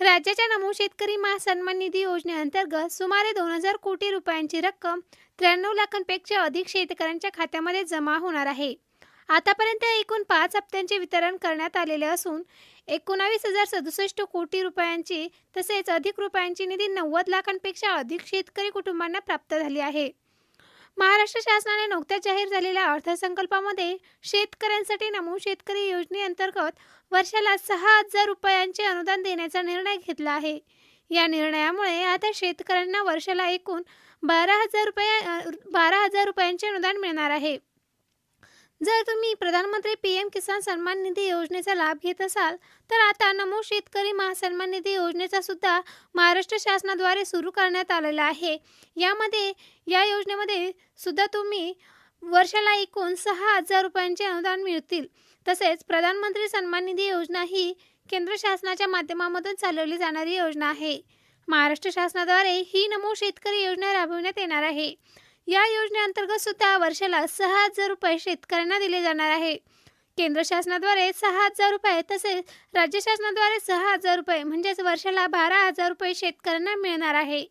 राज्याच्या नमो शेतकरी महासन्मान निधी योजनेअंतर्गत सुमारे दोन हजार कोटी रुपयांची रक्कम त्र्याण्णव लाखांपेक्षा अधिक शेतकऱ्यांच्या खात्यामध्ये जमा होणार आहे. आतापर्यंत एकूण पाच हप्त्यांचे वितरण करण्यात आलेले असून एकोणावीस हजार सदुसष्ट कोटी रुपयांची तसेच अधिक रुपयांची निधी नव्वद लाखांपेक्षा अधिक शेतकरी कुटुंबांना प्राप्त झाली आहे. महाराष्ट्र शासनाने नुकत्याच जाहीर झालेल्या अर्थसंकल्पामध्ये शेतकऱ्यांसाठी नमो शेतकरी योजनेअंतर्गत वर्षाला सहा हजार रुपयांचे अनुदान देण्याचा निर्णय घेतला आहे. या निर्णयामुळे आता शेतकऱ्यांना वर्षाला एकूण बारा हजार रुपये बारा हजार रुपयांचे अनुदान मिळणार आहे. जर तुम्ही प्रधानमंत्री पी एम किसान सन्मान निधी योजनेचा लाभ घेत असाल तर आता नमो शेतकरी महासन्मान निधी योजनेचा सुद्धा महाराष्ट्र शासनाद्वारे सुरू करण्यात आलेला आहे. यामध्ये या योजनेमध्ये सुद्धा तुम्ही वर्षाला एकूण सहा हजार रुपयांचे अनुदान मिळतील. तसेच प्रधानमंत्री सन्मान निधी योजना ही केंद्र शासनाच्या माध्यमामधून चालवली जाणारी योजना आहे. महाराष्ट्र शासनाद्वारे ही नमो शेतकरी योजना राबविण्यात येणार आहे. या योजनेअंतर्गत सुद्धा वर्षाला सहा हजार रुपये शेतकऱ्यांना दिले जाणार आहे. केंद्र शासनाद्वारे सहा हजार रुपये तसेच राज्य शासनाद्वारे सहा हजार रुपये म्हणजेच वर्षाला बारा हजार रुपये शेतकऱ्यांना मिळणार आहे.